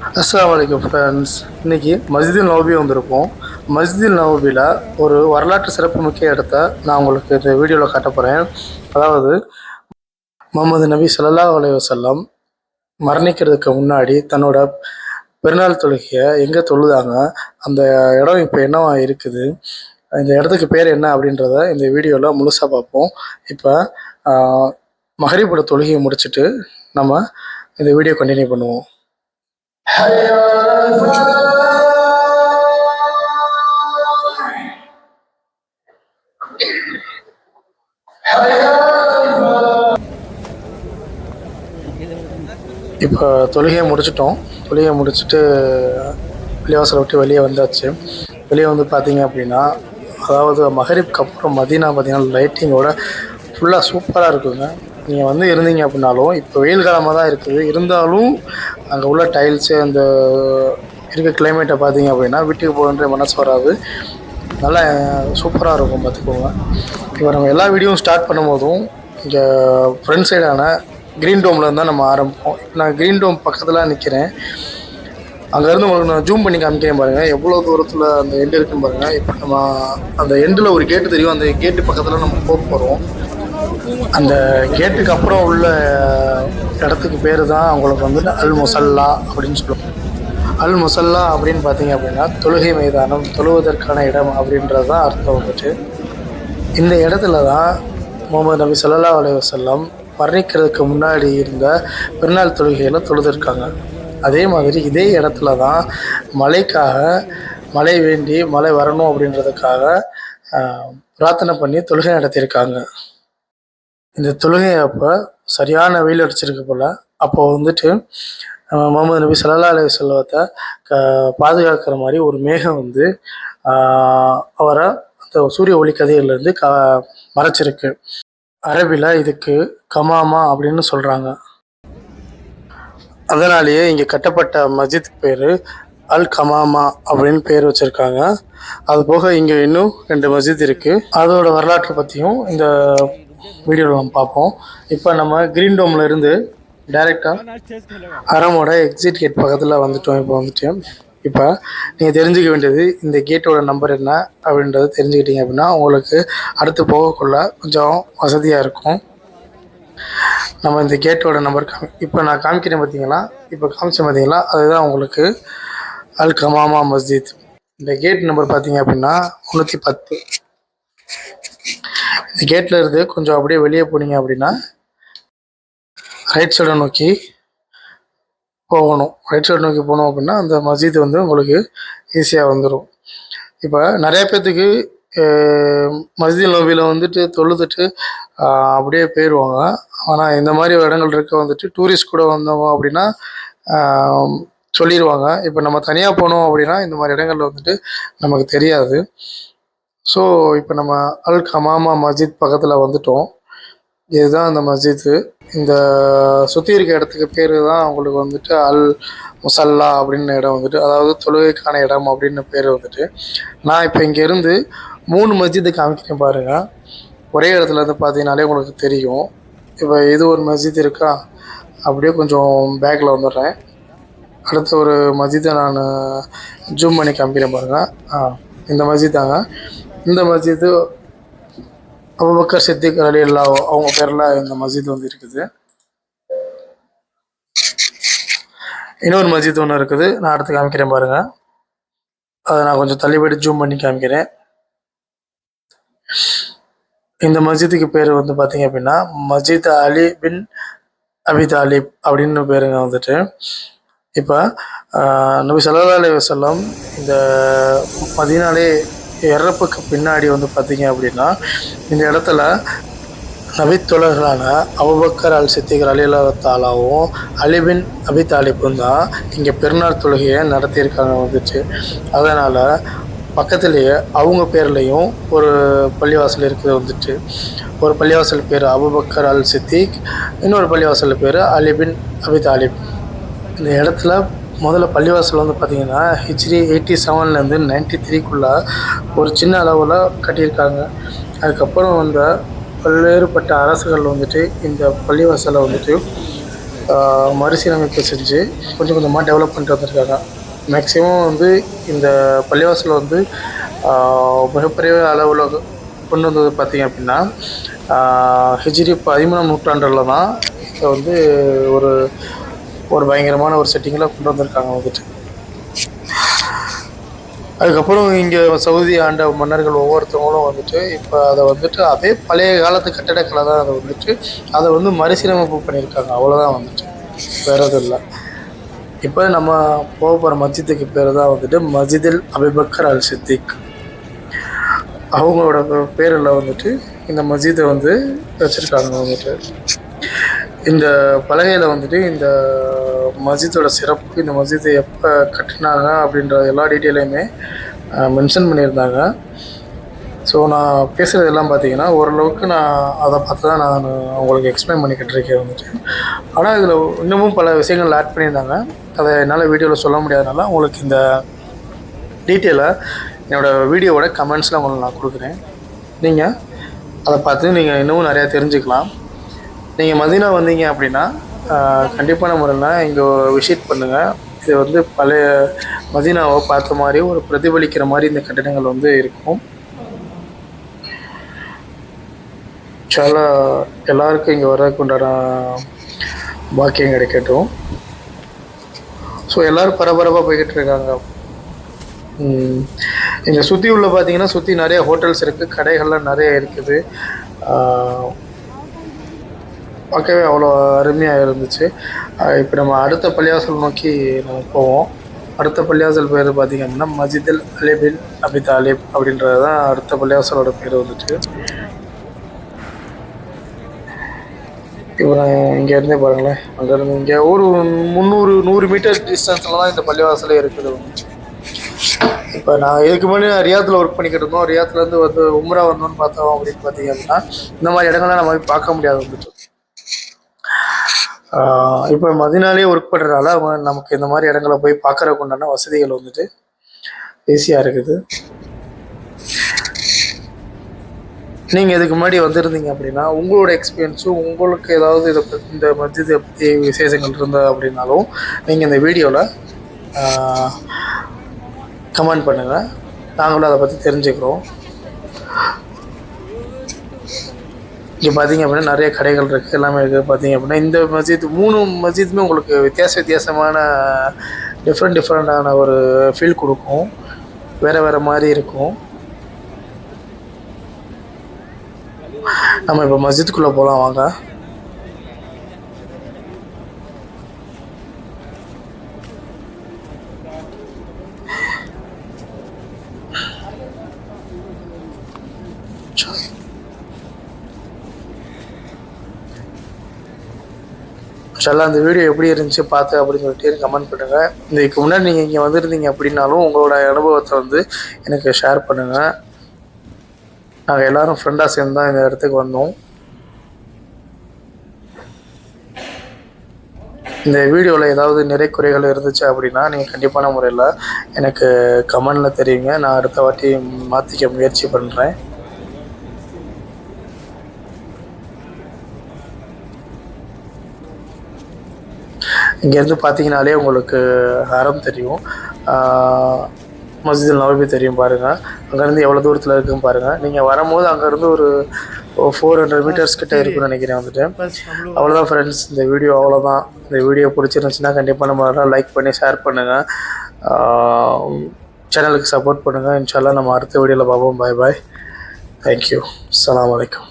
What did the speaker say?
அஸ்லாம் வலைக்கம் ஃப்ரெண்ட்ஸ் இன்றைக்கி மஸ்ஜித் நவபி வந்திருக்கோம் மஸ்ஜித் நவபியில் ஒரு வரலாற்று சிறப்புமிக்க இடத்த நான் உங்களுக்கு இந்த வீடியோவில் காட்ட போகிறேன் அதாவது முகமது நபி சல்லா அலைஹி வஸல்லம் மரணிக்கிறதுக்கு முன்னாடி தன்னோட பெருநாள் தொழுகையை எங்கே தொழுதாங்க அந்த இடம் இப்போ என்னவா இருக்குது இந்த இடத்துக்கு பேர் என்ன அப்படின்றத இந்த வீடியோவில் முழுசாக பார்ப்போம். இப்போ மகரிபோட தொழுகையை முடிச்சுட்டு நம்ம இந்த வீடியோ கண்டினியூ பண்ணுவோம். இப்போ தொழுகையை முடிச்சிட்டோம். தொழுகையை முடிச்சுட்டு பள்ளிவாசலை விட்டு வெளியே வந்தாச்சு. வெளியே வந்து பார்த்தீங்க அப்படின்னா அதாவது மகரிப்க்கு அப்புறம் மதீனா பார்த்தீங்கன்னா லைட்டிங்கோட ஃபுல்லாக சூப்பராக இருக்குங்க. நீங்கள் வந்து இருந்தீங்க அப்படின்னாலும் இப்போ வெயில் காலமாக தான் இருக்குது. இருந்தாலும் அங்கே உள்ள டைல்ஸு அந்த இருக்க கிளைமேட்டை பார்த்தீங்க அப்படின்னா வீட்டுக்கு போகணுன்ற மனசு வராது. நல்லா சூப்பராக இருக்கும் பார்த்துக்கோங்க இப்போ நம்ம எல்லா வீடியோவும் ஸ்டார்ட் பண்ணும்போதும் இங்கே ஃப்ரண்ட் சைடான க்ரீன் டோமில் இருந்தால் நம்ம ஆரம்பிப்போம். இப்போ நான் க்ரீன் டோம் பக்கத்தில் நிற்கிறேன் அங்கேருந்து உங்களுக்கு நான் ஜூம் பண்ணி காமிக்கிறேன் பாருங்கள் எவ்வளோ தூரத்தில் அந்த எண்டு இருக்குன்னு பாருங்கள் இப்போ நம்ம அந்த எண்டில் ஒரு கேட்டு தெரியும். அந்த கேட்டு பக்கத்தில் நம்ம போக போகிறோம் அந்த கேட்டுக்கு அப்புறம் உள்ள இடத்துக்கு பேர் தான் அவங்களுக்கு வந்துட்டு அல் முசல்லா அப்படின்னு சொல்லுவோம் அல் முசல்லா அப்படின்னு பார்த்தீங்க அப்படின்னா தொழுகை மைதானம் தொழுவதற்கான இடம் அப்படின்றது தான் அர்த்தம் வந்துட்டு. இந்த இடத்துல தான் முகமது நபி ஸல்லல்லாஹு அலைஹி வர்ணிக்கிறதுக்கு மரணிக்கிறதுக்கு முன்னாடி இருந்த பெருநாள் தொழுகையில் தொழுதுருக்காங்க. அதே மாதிரி இதே இடத்துல தான் மழைக்காக மழை வேண்டி மழை வரணும் அப்படின்றதுக்காக பிரார்த்தனை பண்ணி தொழுகை நடத்தியிருக்காங்க. இந்த தொழுகை அப்போ சரியான வெயில் அடிச்சிருக்கு போல். அப்போ வந்துட்டு முகமது நபி சல்லா அலி வஸல்லத்தை க பாதுகாக்கிற மாதிரி ஒரு மேகம் வந்து அவரை அந்த சூரிய ஒளி கதைகள்லேருந்து க மறைச்சிருக்கு. அரபியில் இதுக்கு கமாமா அப்படின்னு சொல்கிறாங்க அதனாலேயே இங்கே கட்டப்பட்ட மஸ்ஜித் பேர் அல் கமாமா அப்படின்னு பேர் வச்சுருக்காங்க. அது போக இங்கே இன்னும் ரெண்டு மஸ்ஜித் இருக்குது அதோட வரலாற்றை பற்றியும் இந்த வீடியோவில் நம்ம பார்ப்போம். இப்போ நம்ம க்ரீன் டோமில் இருந்து டைரெக்டாக அரமோட எக்ஸிட் கேட் பக்கத்தில் வந்துட்டோம். இப்போ வந்துட்டு இப்போ நீங்கள் தெரிஞ்சுக்க வேண்டியது இந்த கேட்டோட நம்பர் என்ன அப்படின்றத தெரிஞ்சுக்கிட்டீங்க அப்படின்னா உங்களுக்கு அடுத்து போகக்குள்ள கொஞ்சம் வசதியாக இருக்கும். நம்ம இந்த கேட்டோட நம்பர் காமி இப்போ நான் காமிக்கிறேன் பார்த்தீங்களா இப்போ காமிச்சேன் பார்த்தீங்களா அதுதான் உங்களுக்கு அல் கமாமா மஸ்ஜித். இந்த கேட் நம்பர் பார்த்தீங்க அப்படின்னா முந்நூற்றி பத்து. கேட்டில் இருந்து கொஞ்சம் அப்படியே வெளியே போனீங்க அப்படின்னா ரைட் சைடை நோக்கி போகணும். ரைட் சைடு நோக்கி போனோம் அப்படின்னா அந்த மஸ்ஜித் வந்து உங்களுக்கு ஈஸியாக வந்துடும் இப்போ நிறைய பேர்த்துக்கு மஸ்ஜித் நோபியில் வந்துட்டு தொழுதுட்டு அப்படியே போயிடுவாங்க ஆனால் இந்த மாதிரி இடங்கள் இருக்க வந்துட்டு டூரிஸ்ட் கூட வந்தவங்க அப்படின்னா சொல்லிடுவாங்க இப்போ நம்ம தனியாக போனோம் அப்படின்னா இந்த மாதிரி இடங்கள்ல வந்துட்டு நமக்கு தெரியாது. ஸோ இப்போ நம்ம அல் கமாமா மஸ்ஜித் பக்கத்தில் வந்துட்டோம். இதுதான் அந்த மஸ்ஜித்து இந்த சுற்றி இருக்க இடத்துக்கு பேர் தான் உங்களுக்கு வந்துட்டு அல் முசல்லா அப்படின்னு இடம் வந்துட்டு அதாவது தொழுகைக்கான இடம் அப்படின்னு பேர் வந்துட்டு. நான் இப்போ இங்கேருந்து மூணு மஸ்ஜித்து காமிக்கிறேன் பாருங்கள் ஒரே இடத்துல இருந்து பார்த்தீங்கனாலே உங்களுக்கு தெரியும். இப்போ இது ஒரு மஸ்ஜித் இருக்கா? அப்படியே கொஞ்சம் பேக்கில் வந்துடுறேன். அடுத்த ஒரு மஸ்ஜித்தை நான் ஜூம் பண்ணி காமிக்கிறேன் பாருங்கள் ஆ இந்த மஸ்ஜித் தாங்க இந்த மஸ்ஜித்து அபுபக்கர் சித்திக் அலி அல்லா அவங்க பேரில் இந்த மஸ்ஜித் வந்து இருக்குது. இன்னொரு மஸ்ஜித் ஒன்று இருக்குது. நான் அடுத்து காமிக்கிறேன் பாருங்க. அதை நான் கொஞ்சம் தள்ளி போயிட்டு ஜூம் பண்ணி காமிக்கிறேன். இந்த மஸ்ஜித்துக்கு பேர் வந்து பார்த்தீங்க அப்படின்னா மஸ்ஜித் அலி பின் அபி தாலிப் அப்படின்னு பேருங்க வந்துட்டு. இப்போ நபி சல்லா அலி வஸல்லம் இந்த மதினாலே இறப்புக்கு பின்னாடி வந்து பார்த்தீங்க அப்படின்னா இந்த இடத்துல நபித்தொழர்களான அபுபக்கர் அல் சித்திகர் அலிலத்தாலாவும் தாலாவும் அலிபின் அபி தாலிப்பும் தான் இங்கே பெருநாள் தொழுகையை நடத்தியிருக்காங்க வந்துச்சு. அதனால் பக்கத்துலேயே அவங்க பேர்லேயும் ஒரு பள்ளிவாசல் இருக்குது வந்துட்டு ஒரு பள்ளிவாசல் பேர் அபுபக்கர் அல் சித்திக் இன்னொரு பள்ளிவாசல் பேர் அலிபின் அபி தாலிப். இந்த இடத்துல முதல்ல பள்ளிவாசல் வந்து பார்த்திங்கன்னா ஹிச்ரி எயிட்டி செவன்லேருந்து நைன்டி த்ரீக்குள்ளே ஒரு சின்ன அளவில் கட்டியிருக்காங்க. அதுக்கப்புறம் வந்த பல்வேறுபட்ட அரசுகள் வந்துட்டு இந்த பள்ளிவாசலை வந்துட்டு மறுசீரமைப்பு செஞ்சு கொஞ்சம் கொஞ்சமாக டெவலப் பண்ணிட்டு வந்திருக்காங்க. மேக்ஸிமம் வந்து இந்த பள்ளிவாசல் வந்து மிகப்பெரிய அளவில் கொண்டு வந்தது பார்த்திங்க அப்படின்னா ஆஹ், ஹிஜ்ரி பதிமூணாம் நூற்றாண்டில் தான் இதை வந்து ஒரு ஒரு பயங்கரமான ஒரு செட்டிங்கில் கொண்டு வந்திருக்காங்க வந்துட்டு. அதுக்கப்புறம் இங்கே சவுதி ஆண்ட மன்னர்கள் ஒவ்வொருத்தவங்களும் வந்துட்டு இப்போ அதை வந்துட்டு அதே பழைய காலத்து கட்டடக்கலை தான் அதை வந்துட்டு அதை வந்து மறுசீரமைப்பு பண்ணியிருக்காங்க. அவ்வளோதான் வந்துட்டு. வேறு எதுவும் இல்லை. இப்போ நம்ம போக போகிற மஸ்ஜித்துக்கு பேர் தான் வந்துட்டு மஸ்ஜிதில் அபிபக்கர் அல் சித்திக். அவங்களோட பேரில் வந்துட்டு இந்த மஸ்ஜிதை வந்து வச்சுருக்காங்க வந்துட்டு. இந்த பலகையில் வந்துட்டு இந்த மஸ்ஜிதோட சிறப்பு இந்த மஸ்ஜிதை எப்போ கட்டினாங்க அப்படின்ற எல்லா டீட்டெயிலையுமே மென்ஷன் பண்ணியிருந்தாங்க. ஸோ நான் பேசுகிறது எல்லாம் பார்த்தீங்கன்னா ஓரளவுக்கு நான் அதை பார்த்து தான் நான் உங்களுக்கு எக்ஸ்பிளைன் பண்ணிக்கிட்டு இருக்கேன் வந்துட்டு. ஆனால் இதில் இன்னமும் பல விஷயங்கள் ஆட் பண்ணியிருந்தாங்க. அதை என்னால் வீடியோவில் சொல்ல முடியாதனால உங்களுக்கு இந்த டீட்டெயிலை என்னோடய வீடியோவோட கமெண்ட்ஸில் உங்களுக்கு நான் கொடுக்குறேன். நீங்கள் அதை பார்த்து நீங்கள் இன்னமும் நிறையா தெரிஞ்சுக்கலாம். நீங்கள் மதினா வந்தீங்க அப்படின்னா கண்டிப்பான முறையில் இங்கே விசிட் பண்ணுங்கள் இது வந்து பழைய மதினாவை பார்த்த மாதிரி ஒரு பிரதிபலிக்கிற மாதிரி இந்த கட்டிடங்கள் வந்து இருக்கும். சாலா எல்லாருக்கும் இங்கே வரதுக்கு உண்டான பாக்கியம் கிடைக்கட்டும். ஸோ எல்லோரும் பரபரப்பாக போய்கிட்டு இருக்காங்க. இங்கே சுற்றி உள்ள பார்த்தீங்கன்னா சுற்றி நிறைய ஹோட்டல்ஸ் இருக்குது கடைகள்லாம் நிறைய இருக்குது. பார்க்கவே அவ்வளோ அருமையாக இருந்துச்சு. இப்போ நம்ம அடுத்த பள்ளியாசல் நோக்கி நம்ம போவோம். அடுத்த பள்ளியாசல் பேர் பார்த்திங்க அப்படின்னா மஜிதில் அலிபின் அபி தாலிப் அப்படின்றது தான் அடுத்த பள்ளியாசலோட பேர் வந்துட்டு. இப்போ நான் இங்கேருந்தே பாருங்களேன். அங்கேருந்து இங்கே ஒரு முந்நூறு நூறு மீட்டர் டிஸ்டன்ஸில் தான் இந்த பள்ளிவாசலே இருக்குது. வந்துச்சு இப்போ நான் இதுக்கு முன்னாடி ரியாத்தில் ஒர்க் பண்ணிக்கிட்டு இருந்தோம். ரியாத்துலேருந்து வந்து உம்ரா வந்தோன்னு பார்த்தோம் அப்படின்னு பார்த்தீங்க அப்படின்னா இந்த மாதிரி இடங்கள்லாம் நம்ம போய் பார்க்க முடியாது வந்துட்டு. இப்போ மதினாலே ஒர்க் பண்ணுறதால அவங்க நமக்கு இந்த மாதிரி இடங்களை போய் பார்க்கறதுக்கு உண்டான வசதிகள் வந்துட்டு ஈஸியாக இருக்குது. நீங்கள் இதுக்கு முன்னாடி வந்திருந்தீங்க அப்படின்னா உங்களோட எக்ஸ்பீரியன்ஸும் உங்களுக்கு ஏதாவது இதை பற்றி இந்த மஸ்ஜிதை பற்றி விசேஷங்கள் இருந்தது அப்படின்னாலும் நீங்கள் இந்த வீடியோவில் கமெண்ட் பண்ணுங்கள் நாங்களும் அதை பற்றி தெரிஞ்சுக்கிறோம். இங்கே பார்த்தீங்க அப்படின்னா நிறைய கடைகள் இருக்குது எல்லாமே இருக்குது பார்த்தீங்க அப்படின்னா. இந்த மஸ்ஜித் மூணு மஸ்ஜித்துமே உங்களுக்கு வித்தியாச வித்தியாசமான டிஃப்ரெண்ட் டிஃப்ரெண்ட்டான ஒரு ஃபீல் கொடுக்கும். வேறு வேறு மாதிரி இருக்கும். நம்ம இப்போ மஸ்ஜித்துக்குள்ளே போகலாம் வாங்க. இன்ஷால்லா அந்த வீடியோ எப்படி இருந்துச்சு பார்த்து அப்படின்னு சொல்லிட்டு கமெண்ட் பண்ணுங்கள் இதுக்கு முன்னாடி நீங்கள் இங்கே வந்திருந்தீங்க அப்படின்னாலும் உங்களோட அனுபவத்தை வந்து எனக்கு ஷேர் பண்ணுங்கள் நாங்கள் எல்லாரும் ஃப்ரெண்டாக சேர்ந்து தான் இந்த இடத்துக்கு வந்தோம். இந்த வீடியோவில் ஏதாவது நிறை குறைகள் இருந்துச்சு அப்படின்னா நீங்கள் கண்டிப்பான முறையில் எனக்கு கமெண்டில் தெரியுங்க நான் அடுத்த வாட்டி மாற்றிக்க முயற்சி பண்ணுறேன் இங்கேருந்து பார்த்தீங்கனாலே உங்களுக்கு ஹரம் தெரியும். மஸ்ஜித் நவபி தெரியும் பாருங்கள் அங்கேருந்து எவ்வளோ தூரத்தில் இருக்குன்னு பாருங்கள் நீங்கள் வரும்போது அங்கேருந்து ஒரு ஃபோர் ஹண்ட்ரட் மீட்டர்ஸ் கிட்ட இருக்குன்னு நினைக்கிறேன் வந்துட்டு. அவ்வளோதான் ஃப்ரெண்ட்ஸ் இந்த வீடியோ அவ்வளோதான் இந்த வீடியோ பிடிச்சிருந்துச்சுன்னா கண்டிப்பாக நம்ம லைக் பண்ணி ஷேர் பண்ணுங்கள் சேனலுக்கு சப்போர்ட் பண்ணுங்கள் இன்ஷால்லா நம்ம அடுத்த வீடியோவில் பார்ப்போம். பாய் பாய் தேங்க்யூ அஸ்ஸலாமு அலைக்கும்